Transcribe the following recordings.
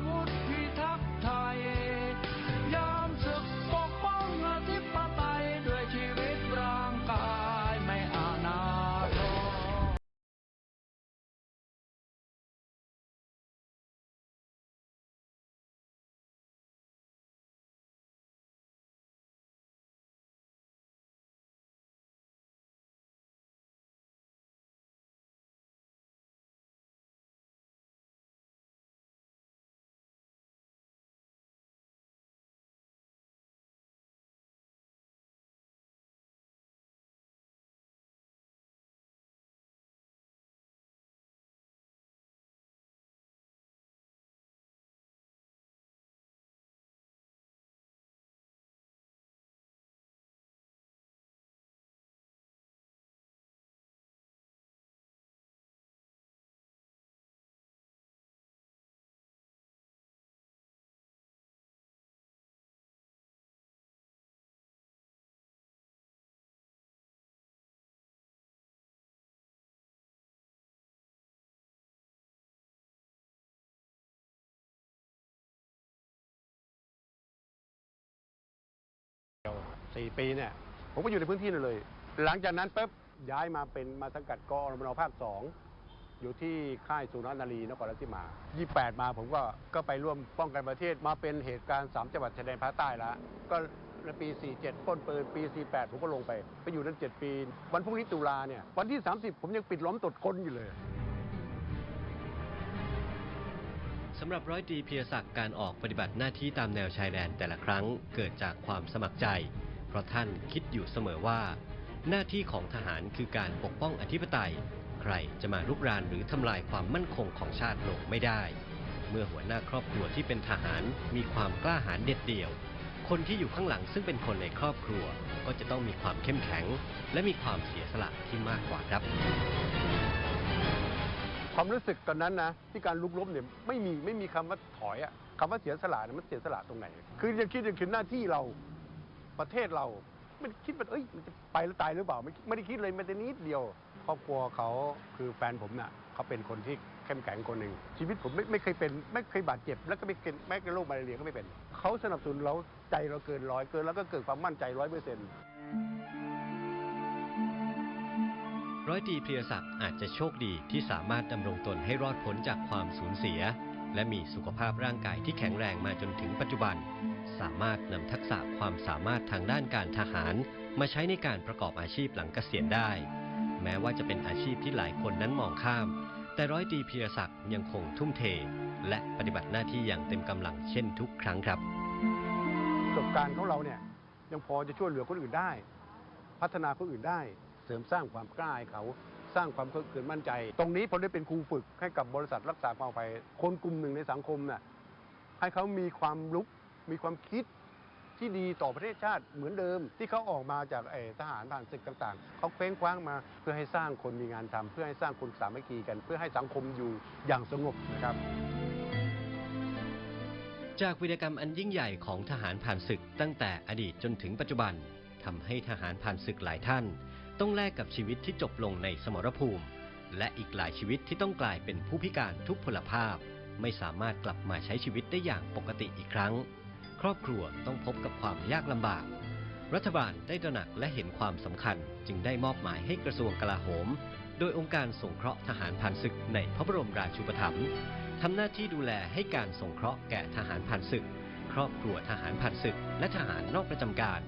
favor. สี่ปีเนี่ยผมก็อยู่ในพื้นที่นั่นเลย หลังจากนั้นปุ๊บย้ายมาเป็นมาสังกัดกอรมนภาคสองอยู่ที่ค่ายสุนทรนารีนครราชสีมา 28 มาผมก็ก็ไปร่วมป้องกันประเทศมาเป็นเหตุการณ์สามจังหวัดชายแดนภาคใต้แล้วก็ในปี 47ป้นปืนปี 48 ผมก็ลงไป ไปอยู่นั้น 7 ปี วันพรุ่งนี้ตุลาเนี่ย วันที่ 30 ผมยังปิดล้อมตรวจค้นอยู่เลยสำหรับร้อยตรีเพียศักดิ์การออกปฏิบัติหน้าที่ตามแนวชายแดนแต่ละครั้งเกิดจากความสมัครใจ เพราะท่านคิดอยู่เสมอว่า หน้าที่ของทหารคือการปกป้องอธิปไตย ใครจะมาลุกรานหรือทำลายความมั่นคงของชาติลงไม่ได้ เมื่อหัวหน้าครอบครัวที่เป็นทหารมีความกล้าหาญเด็ดเดี่ยว คนที่อยู่ข้างหลังซึ่งเป็นคนในครอบครัว ก็จะต้องมีความเข้มแข็ง และมีความเสียสละที่มากกว่าครับความรู้สึกตอนนั้นนะที่การลุกล้มเนี่ยไม่มีไม่มีคำว่าถอยอะคำว่าเสียสละเนี่ยมันเสียสละตรงไหน คือยังคิดยังคิดหน้าที่เรา ประเทศเราไม่คิดว่าเอ้ยมันจะไปแล้วตายหรือเปล่าไม่ไม่ได้คิดเลยแม้แต่นิดเดียว ครอบครัวเขาคือแฟนผมน่ะเขาเป็นคนที่เข้มแข็งคนหนึ่งชีวิตผมไม่ไม่เคยเป็นไม่เคยบาดเจ็บ แล้วก็ไม่เป็นแม้กระทั่งโรคมาลาเรียก็ไม่เป็นเขาสนับสนุนเราใจเราเกินร้อยเกิน แล้วก็เกิดความมั่นใจร้อยเปอร์เซ็นต์ร้อยตีเพียรศักดิ์อาจจะโชคดีที่สามารถดำรงตนให้รอดพ้นจากความสูญเสีย และมีสุขภาพร่างกายที่แข็งแรงมาจนถึงปัจจุบัน สามารถนำทักษะความสามารถทางด้านการทหาร มาใช้ในการประกอบอาชีพหลังเกษียณได้ แม้ว่าจะเป็นอาชีพที่หลายคนนั้นมองข้าม แต่ร้อยตรีพีรศักดิ์ยังคงทุ่มเท และปฏิบัติหน้าที่อย่างเต็มกำลังเช่นทุกครั้งครับประสบการณ์ของเราเนี่ยยังพอจะช่วยเหลือคนอื่นได้ พัฒนาคนอื่นได้ เสริมสร้างความกล้าให้เขาสร้างความเกิดมั่นใจ ตรงนี้ผมได้เป็นครูฝึกให้กับบริษัทรักษาความปลอดภัยคนกลุ่มหนึ่งในสังคมน่ะให้เขามีความลุก มีความคิดที่ดีต่อประเทศชาติเหมือนเดิม ที่เขาออกมาจากทหารผ่านศึกต่างๆเขาเคว้งคว้างมาเพื่อให้สร้างคนมีงานทำเพื่อให้สร้างคนสามัคคีกัน เพื่อให้สังคมอยู่อย่างสงบนะครับ จากวีรกรรมอันยิ่งใหญ่ของทหารผ่านศึกตั้งแต่อดีตจนถึงปัจจุบันทำให้ทหารผ่านศึกหลายท่าน ต้องแลกกับชีวิตที่จบลงในสมรภูมิ และอีกหลายชีวิตที่ต้องกลายเป็นผู้พิการทุกพลภาพ ไม่สามารถกลับมาใช้ชีวิตได้อย่างปกติอีกครั้ง ครอบครัวต้องพบกับความยากลำบาก รัฐบาลได้ตระหนักและเห็นความสำคัญจึงได้มอบหมายให้กระทรวงกลาโหม โดยองค์การสงเคราะห์ทหารผ่านศึกในพระบรมราชูปถัมภ์ทำหน้าที่ดูแลให้การสงเคราะห์แก่ทหารผ่านศึก ครอบครัวทหารผ่านศึก และทหารนอกประจำการ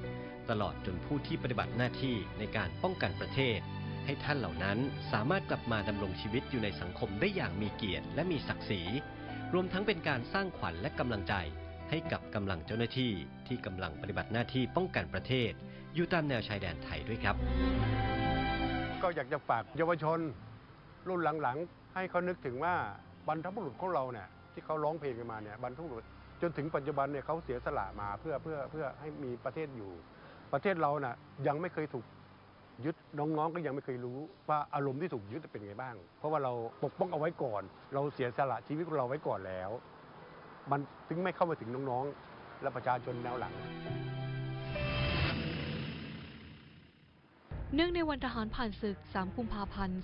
ตลอดจนผู้ที่ปฏิบัติหน้าที่ในการป้องกันประเทศ ให้ท่านเหล่านั้นสามารถกลับมาดำรงชีวิตอยู่ในสังคมได้อย่างมีเกียรติและมีศักดิ์ศรี รวมทั้งเป็นการสร้างขวัญและกำลังใจ ให้กับกำลังเจ้าหน้าที่ที่กำลังปฏิบัติหน้าที่ป้องกันประเทศ อยู่ตามแนวชายแดนไทยด้วยครับ ก็อยากจะฝากเยาวชน รุ่นหลังๆ ให้เขานึกถึงว่าบรรพบุรุษของเราเนี่ยที่เขาร้องเพลงกันมาเนี่ยบรรพบุรุษจนถึงปัจจุบันเนี่ยเขาเสียสละมาเพื่อเพื่อเพื่อให้มีประเทศอยู่ ประเทศเราน่ะยังไม่เคยถูกยึดน้องๆก็ยังไม่เคยรู้ว่าอารมณ์ที่ถูกยึดเป็นไงบ้าง เพราะว่าเราปกป้องเอาไว้ก่อน เราเสียสละชีวิตของเราไว้ก่อนแล้ว มันถึงไม่เข้ามาถึงน้องๆและประชาชนแนวหลังเนื่องในวันทหารผ่านศึก 3 กุมภาพันธ์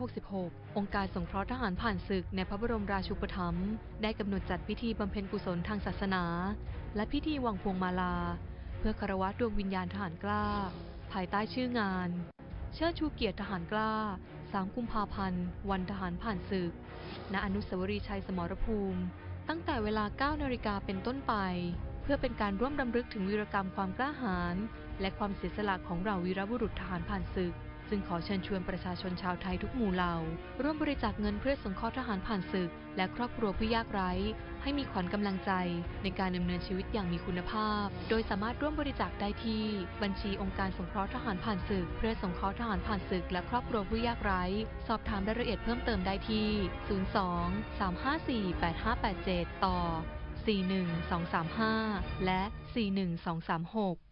2566 องค์การสงเคราะห์ทหารผ่านศึกในพระบรมราชูปถัมภ์ได้กำหนดจัดพิธีบำเพ็ญกุศลทางศาสนา และพิธีวางพวงมาลา เพื่อคารวะดวงวิญญาณทหารกล้า ภายใต้ชื่องาน เชิดชูเกียรติทหารกล้า 3 กุมภาพันธ์ วันทหารผ่านศึก ณ อนุสาวรีย์ชัยสมรภูมิ ตั้งแต่เวลา 9 นาฬิกาเป็นต้นไป เพื่อเป็นการร่วมรำลึกถึงวีรกรรมความกล้าหาญและความเสียสละของเราวีรบุรุษทหารผ่านศึก จึงขอเชิญชวนประชาชนชาวไทยทุกหมู่เหล่า ร่วมบริจาคเงินเพื่อสงเคราะห์ทหารผ่านศึก และครอบครัวผู้ยากไร้ ให้มีขวัญกำลังใจในการดำเนินชีวิตอย่างมีคุณภาพ โดยสามารถร่วมบริจาคได้ที่ บัญชีองค์การสงเคราะห์ทหารผ่านศึก เพื่อสงเคราะห์ทหารผ่านศึก และครอบครัวผู้ยากไร้ สอบถามรายละเอียดเพิ่มเติมได้ที่ 02 354 8587 ต่อ 41235 และ 41236